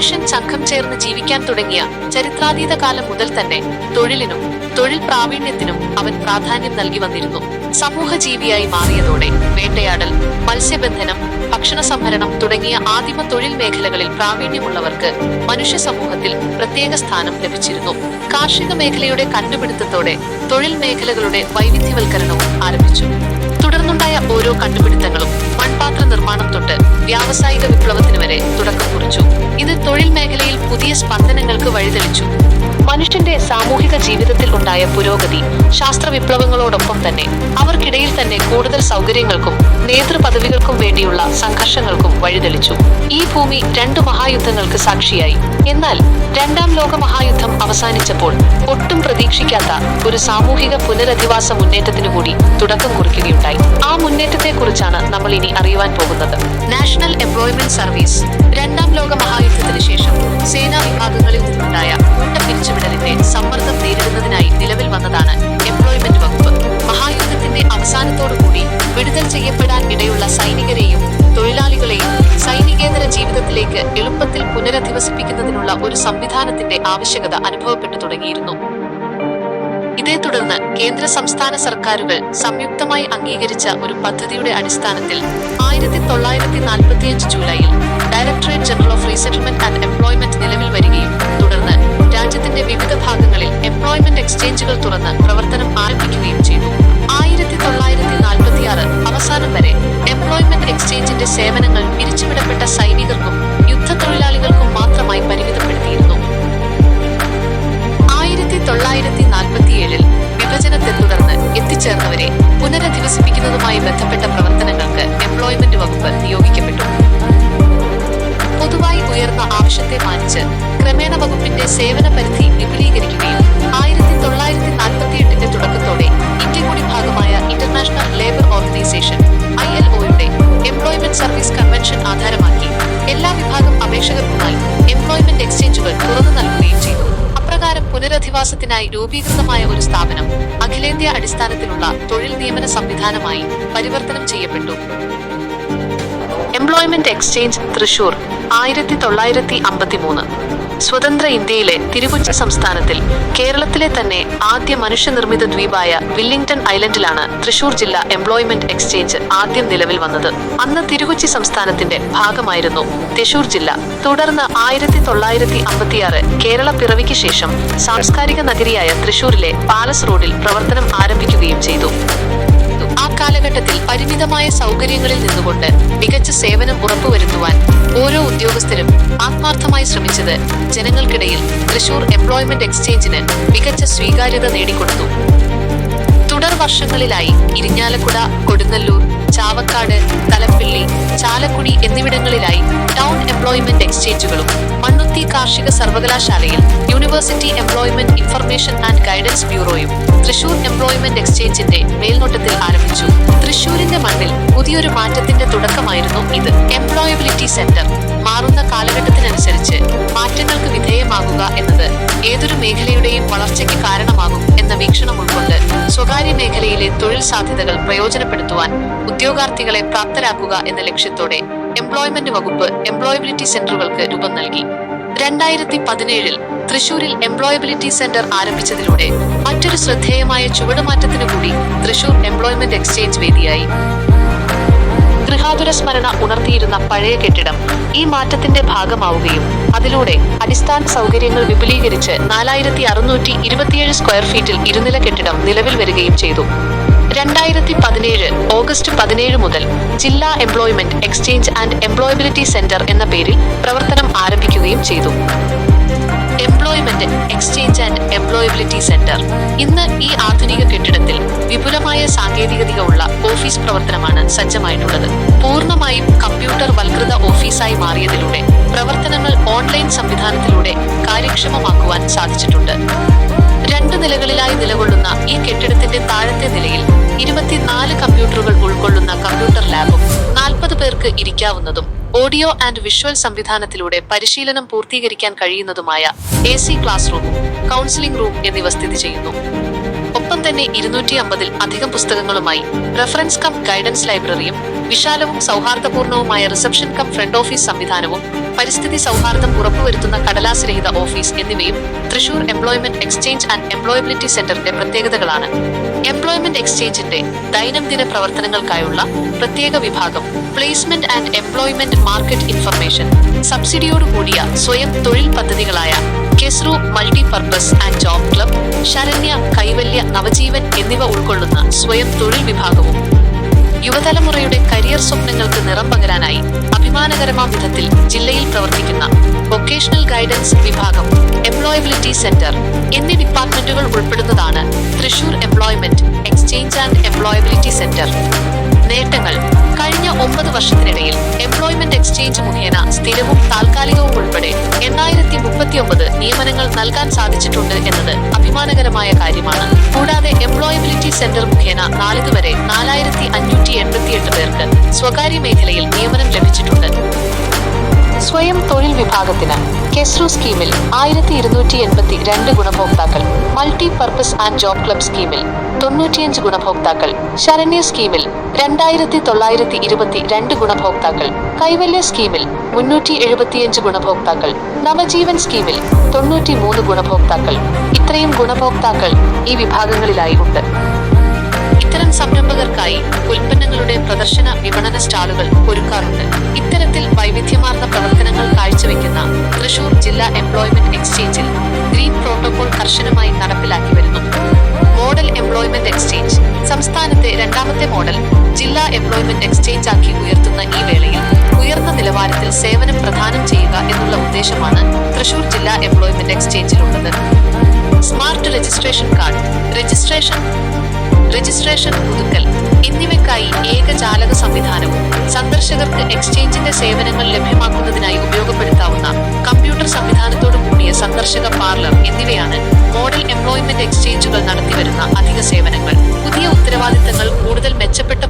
മനുഷ്യൻ സംഘം ചേർന്ന് ജീവിക്കാൻ തുടങ്ങിയ ചരിത്രാതീത കാലം മുതൽ തന്നെ തൊഴിലിനും തൊഴിൽ പ്രാവീണ്യത്തിനും അവൻ പ്രാധാന്യം നൽകി വന്നിരുന്നു. സമൂഹ ജീവിയായി മാറിയതോടെ വേട്ടയാടൽ മത്സ്യബന്ധനം ഭക്ഷണ സംഭരണം തുടങ്ങിയ ആദിമ തൊഴിൽ മേഖലകളിൽ പ്രാവീണ്യമുള്ളവർക്ക് മനുഷ്യ സമൂഹത്തിൽ പ്രത്യേക സ്ഥാനം ലഭിച്ചിരുന്നു. കാർഷിക മേഖലയുടെ കണ്ടുപിടുത്തത്തോടെ തൊഴിൽ മേഖലകളുടെ വൈവിധ്യവൽക്കരണവും ആരംഭിച്ചു. തുടർന്നുണ്ടായ ഓരോ കണ്ടുപിടുത്തങ്ങളും വ്യാവസായിക വിപ്ലവത്തിന് വരെ തുടക്കം കുറിച്ചു. ഇത് തൊഴിൽ മേഖലയിൽ പുതിയ സ്പന്ദനങ്ങൾക്ക് വഴിതെളിച്ചു. മനുഷ്യന്റെ സാമൂഹിക ജീവിതത്തിൽ ഉണ്ടായ പുരോഗതി ശാസ്ത്ര വിപ്ലവങ്ങളോടൊപ്പം തന്നെ അവർക്കിടയിൽ തന്നെ കൂടുതൽ സൗകര്യങ്ങൾക്കും നേതൃപദവികൾക്കും വേണ്ടിയുള്ള സംഘർഷങ്ങൾക്കും വഴിതെളിച്ചു. ഈ ഭൂമി രണ്ടു മഹായുദ്ധങ്ങൾക്ക് സാക്ഷിയായി. എന്നാൽ രണ്ടാം ലോക മഹായുദ്ധം അവസാനിച്ചപ്പോൾ ഒട്ടും പ്രതീക്ഷിക്കാത്ത ഒരു സാമൂഹിക പുനരധിവാസ മുന്നേറ്റത്തിനു കൂടി തുടക്കം കുറിക്കുകയുണ്ടായി. ആ മുന്നേറ്റത്തെ കുറിച്ചാണ് നമ്മൾ ഇനി അറിയുവാൻ പോകുന്നത്. നാഷണൽ എംപ്ലോയ്മെന്റ് സർവീസ് രണ്ടാം ലോക മഹായുദ്ധത്തിന് ശേഷം സേനാ വിഭാഗങ്ങളിൽ നിന്നുണ്ടായ കൂട്ട പിരിച്ചുവിടലിന്റെ സമ്മർദ്ദം നേരിടുന്നതിനായി നിലവിൽ വന്നതാണ് എംപ്ലോയ്മെന്റ് വകുപ്പ്. മഹായുദ്ധത്തിന്റെ അവസാനത്തോടുകൂടി വിടുതൽ ചെയ്യപ്പെടാൻ ഇടയുള്ള സൈനികരെയും തൊഴിലാളികളെയും സൈനികേതര ജീവിതത്തിലേക്ക് എളുപ്പത്തിൽ പുനരധിവസിപ്പിക്കുന്നതിനുള്ള ഒരു സംവിധാനത്തിന്റെ ആവശ്യകത അനുഭവപ്പെട്ടു തുടങ്ങിയിരുന്നു. ഇതേ തുടർന്ന് കേന്ദ്ര സംസ്ഥാന സർക്കാരുകൾ സംയുക്തമായി അംഗീകരിച്ച ഒരു പദ്ധതിയുടെ അടിസ്ഥാനത്തിൽ ആയിരത്തി തൊള്ളായിരത്തി നാൽപ്പത്തിയഞ്ച് ജൂലൈയിൽ directorate general of resettlement and employment employment തുറന്ന് പ്രവർത്തനം ആരംഭിക്കുകയും ചെയ്തു. ആയിരത്തി തൊള്ളായിരത്തി നാൽപ്പത്തിയാറ് അവസാനം വരെ എംപ്ലോയ്മെന്റ് എക്സ്ചേഞ്ചിന്റെ സേവനങ്ങൾ പിരിച്ചുവിടപ്പെട്ട സൈനികർക്കും യുദ്ധത്തൊഴിലാളികൾക്കും മാത്രമായി പരിമിതപ്പെടുത്തിയിരുന്നു. ആയിരത്തി തൊള്ളായിരത്തി നാൽപ്പത്തിയേഴിൽ വിഭജനത്തെ തുടർന്ന് എത്തിച്ചേർന്നവരെ പുനരധിവസിപ്പിക്കുന്നതുമായി ബന്ധപ്പെട്ട പ്രവർത്തനങ്ങൾക്ക് എംപ്ലോയ്മെന്റ് വകുപ്പ് നിയോഗിക്കപ്പെട്ടു. പൊതുവായി ഉയർന്ന ആവശ്യത്തെ മാനിച്ച് ക്രമേണ വകുപ്പിന്റെ സേവന പരിധി പുനരധിവാസത്തിനായി രൂപീകൃതമായ ഒരു സ്ഥാപനം അഖിലേന്ത്യാ അടിസ്ഥാനത്തിലുള്ള തൊഴിൽ നിയമന സംവിധാനമായി പരിവർത്തനം ചെയ്യപ്പെട്ടു. എംപ്ലോയ്മെന്റ് എക്സ്ചേഞ്ച് തൃശൂർ ആയിരത്തി തൊള്ളായിരത്തി അമ്പത്തിമൂന്ന്. സ്വതന്ത്ര ഇന്ത്യയിലെ തിരുകൊച്ചി സംസ്ഥാനത്തിൽ കേരളത്തിലെ തന്നെ ആദ്യ മനുഷ്യനിർമ്മിത ദ്വീപായ വില്ലിംഗ്ടൺ ഐലൻഡിലാണ് തൃശൂർ ജില്ലാ എംപ്ലോയ്മെന്റ് എക്സ്ചേഞ്ച് ആദ്യം നിലവിൽ വന്നത്. അന്ന് തിരുകൊച്ചി സംസ്ഥാനത്തിന്റെ ഭാഗമായിരുന്നു തൃശൂർ ജില്ല. തുടർന്ന് ആയിരത്തി തൊള്ളായിരത്തി അമ്പത്തിയാറ് കേരള പിറവിക്ക് ശേഷം സാംസ്കാരിക നഗരിയായ തൃശൂരിലെ പാലസ് റോഡിൽ പ്രവർത്തനം ആരംഭിക്കുകയും ചെയ്തു ആ കാലഘട്ടത്തിൽ പരിമിതമായ സൗകര്യങ്ങളിൽ നിന്നുകൊണ്ട് മികച്ച സേവനം ഉറപ്പുവരുത്തുവാൻ ഓരോ ഉദ്യോഗസ്ഥരും ആത്മാർത്ഥമായി ശ്രമിച്ചത് ജനങ്ങൾക്കിടയിൽ തൃശൂർ എംപ്ലോയ്മെന്റ് എക്സ്ചേഞ്ചിന് മികച്ച സ്വീകാര്യത നേടിക്കൊടുത്തു. തുടർ വർഷങ്ങളിലായി ഇരിഞ്ഞാലക്കുട കൊടുങ്ങല്ലൂർ ചാവക്കാട് തലപ്പിള്ളി ചാലക്കുടി എന്നിവിടങ്ങളിലായി ടൗൺ എംപ്ലോയ്മെന്റ് എക്സ്ചേഞ്ചുകളും. മണ്ണുത്തി കാർഷിക സർവകലാശാലയിൽ university employment information and guidance ബ്യൂറോയും Thrissur employment എക്സ്ചേഞ്ചിന്റെ മേൽനോട്ടത്തിൽ ആരംഭിച്ചു. തൃശൂരിന്റെ മണ്ണിൽ പുതിയൊരു മാറ്റത്തിന്റെ തുടക്കമായിരുന്നു ഇത്. എംപ്ലോയബിലിറ്റി സെന്റർ മാറുന്ന കാലഘട്ടത്തിനനുസരിച്ച് മാറ്റങ്ങൾക്ക് വിധേയമാകുക എന്നത് മേഖലയിലെ തൊഴിൽ സാധ്യതകൾ പ്രയോജനപ്പെടുത്തുവാൻ ഉദ്യോഗാർത്ഥികളെ പ്രാപ്തരാക്കുക എന്ന ലക്ഷ്യത്തോടെ എംപ്ലോയ്മെന്റ് വകുപ്പ് എംപ്ലോയബിലിറ്റി സെന്ററുകൾക്ക് രൂപം നൽകി. രണ്ടായിരത്തി പതിനേഴിൽ തൃശൂരിൽ എംപ്ലോയബിലിറ്റി സെന്റർ ആരംഭിച്ചതിലൂടെ മറ്റൊരു ശ്രദ്ധേയമായ ചുവടുമാറ്റത്തിനു കൂടി തൃശൂർ എംപ്ലോയ്മെന്റ് എക്സ്ചേഞ്ച് വേദിയായി. ഗൃഹാതുര സ്മരണ ഉണർത്തിയിരുന്ന പഴയ കെട്ടിടം ഈ മാറ്റത്തിന്റെ ഭാഗമാവുകയും അതിലൂടെ അടിസ്ഥാന സൗകര്യങ്ങൾ വിപുലീകരിച്ച് നാലായിരത്തി അറുന്നൂറ്റി ഇരുപത്തിയേഴ് സ്ക്വയർ ഫീറ്റിൽ ഇരുനില കെട്ടിടം നിലവിൽ വരികയും ചെയ്തു. രണ്ടായിരത്തി പതിനേഴ് ഓഗസ്റ്റ് പതിനേഴ് മുതൽ ജില്ലാ employment exchange and employability centre എന്ന പേരിൽ പ്രവർത്തനം ആരംഭിക്കുകയും ചെയ്തു. Employment exchange and employability centre ഇന്ന് ഈ ആധുനിക കെട്ടിടത്തിൽ വിപുലമായ സാങ്കേതികത ഉള്ള ഓഫീസ് പ്രവർത്തനമാണ് സജ്ജമായിട്ടുള്ളത്. പൂർണമായും കമ്പ്യൂട്ടർ വൽകൃത ഓഫീസായി മാറിയതിലൂടെ പ്രവർത്തനങ്ങൾ ഓൺലൈൻ സംവിധാനത്തിലൂടെ കാര്യക്ഷമമാക്കുവാൻ സാധിച്ചിട്ടുണ്ട്. രണ്ട് നിലകളിലായി നിലകൊള്ളുന്ന ഈ കെട്ടിടത്തിന്റെ താഴത്തെ നിലയിൽ ഇരുപത്തിനാല് കമ്പ്യൂട്ടറുകൾ ഉൾക്കൊള്ളുന്ന കമ്പ്യൂട്ടർ ലാബും നാൽപ്പത് പേർക്ക് ഇരിക്കാവുന്നതും ഓഡിയോ ആൻഡ് വിഷ്വൽ സംവിധാനത്തിലൂടെ പരിശീലനം പൂർത്തീകരിക്കാൻ കഴിയുന്നതുമായ എ സി ക്ലാസ് റൂമും കൗൺസിലിംഗ് റൂം എന്നിവ സ്ഥിതി ചെയ്യുന്നു. ഒപ്പം തന്നെ ഇരുന്നൂറ്റി അമ്പതിൽ അധികം പുസ്തകങ്ങളുമായി റെഫറൻസ് കം ഗൈഡൻസ് ലൈബ്രറിയും വിശാലവും സൗഹാർദ്ദപൂർണവുമായ റിസപ്ഷൻ കം ഫ്രണ്ട് ഓഫീസ് സംവിധാനവും പരിസ്ഥിതി സൗഹാർദ്ദം ഉറപ്പുവരുത്തുന്ന കടലാസ് രഹിത ഓഫീസ് എന്നിവയും Thrissur employment exchange and employability സെന്ററിന്റെ പ്രത്യേകതകളാണ്. എംപ്ലോയ്മെന്റ് എക്സ്ചേഞ്ചിന്റെ ദൈനംദിന പ്രവർത്തനങ്ങൾക്കായുള്ള പ്രത്യേക വിഭാഗം placement and employment market information സബ്സിഡിയോടുകൂടിയ സ്വയം തൊഴിൽ പദ്ധതികളായ KESRU multipurpose and job club Sharanya Kaivalya Navajeevan എന്നിവ ഉൾക്കൊള്ളുന്ന സ്വയം തൊഴിൽ വിഭാഗവും യുവതലമുറയുടെ കരിയർ സ്വപ്നങ്ങൾക്ക് നിറം പകരാനായി അഭിമാനകരമാം വിധത്തിൽ ജില്ലയിൽ പ്രവർത്തിക്കുന്ന വൊക്കേഷണൽ ഗൈഡൻസ് വിഭാഗം എംപ്ലോയബിലിറ്റി സെന്റർ എന്നീ ഡിപ്പാർട്ട്മെന്റുകൾ ഉൾപ്പെടുന്നതാണ് Thrissur employment exchange and employability centre. നേട്ടങ്ങൾ ഒമ്പത് വർഷത്തിനിടയിൽ എംപ്ലോയ്മെന്റ് എക്സ്ചേഞ്ച് മുഖേന സ്ഥിരവും താൽക്കാലികവും ഉൾപ്പെടെ എണ്ണായിരത്തി മുപ്പത്തിയൊമ്പത് നിയമനങ്ങൾ നൽകാൻ സാധിച്ചിട്ടുണ്ട് എന്നത് അഭിമാനകരമായ കാര്യമാണ്. കൂടാതെ എംപ്ലോയബിലിറ്റി സെന്റർ മുഖേന നാളിതുവരെ നാലായിരത്തി അഞ്ഞൂറ്റി എൺപത്തിയെട്ട് പേർക്ക് സ്വകാര്യ മേഖലയിൽ നിയമനം ലഭിച്ചിട്ടുണ്ട്. സ്വയം തൊഴിൽ വിഭാഗത്തിന് കെസ്രു സ്കീമിൽ ആയിരത്തി ഇരുന്നൂറ്റി എൺപത്തി രണ്ട് ഗുണഭോക്താക്കൾ multi purpose and job club സ്കീമിൽ തൊണ്ണൂറ്റിയഞ്ച് ഗുണഭോക്താക്കൾ ശരണ്യ സ്കീമിൽ രണ്ടായിരത്തി തൊള്ളായിരത്തി ഇരുപത്തി രണ്ട് ഗുണഭോക്താക്കൾ കൈവല്യ സ്കീമിൽ മുന്നൂറ്റി എഴുപത്തിയഞ്ച് ഗുണഭോക്താക്കൾ നവജീവൻ സ്കീമിൽ തൊണ്ണൂറ്റി മൂന്ന് ഗുണഭോക്താക്കൾ. ഇത്രയും ഗുണഭോക്താക്കൾ ഈ വിഭാഗങ്ങളിലായി ഉണ്ട് ഇത്തരം സംരംഭകർക്കായി ഉൽപ്പന്നങ്ങളുടെ പ്രദർശന വിപണന സ്റ്റാളുകൾ ഒരുക്കാറുണ്ട്. ഇത്തരത്തിൽ വൈവിധ്യമാർന്ന സംസ്ഥാനത്തെ മോഡൽ ജില്ലാ എംപ്ലോയ്മെന്റ് എക്സ്ചേഞ്ച് ആക്കി ഉയർത്തുന്ന ഈ വേളയിൽ ഉയർന്ന നിലവാരത്തിൽ സേവനം പ്രദാനം ചെയ്യുക എന്നുള്ള ഉദ്ദേശമാണ് തൃശൂർ ജില്ലാ employment എക്സ്ചേഞ്ചിലുള്ളത്. Smart registration card registration registration പുതുക്കൽ എന്നിവയ്ക്കായി ഏകജാലക സംവിധാനവും സന്ദർശകർക്ക് എക്സ്ചേഞ്ചിന്റെ സേവനങ്ങൾ ലഭ്യമാക്കുന്നതിനായി ഉപയോഗപ്പെടുത്താവുന്ന കമ്പ്യൂട്ടർ സംവിധാനത്തോടു കൂടിയ സന്ദർശക പാർലർ എന്നിവയാണ് മോഡൽ എംപ്ലോയ്മെന്റ് എക്സ്ചേഞ്ചുകൾ നടത്തിവരുന്ന അധിക സേവനങ്ങൾ. പുതിയ ഉത്തരവാദിത്തങ്ങൾ കൂടുതൽ മെച്ചപ്പെട്ട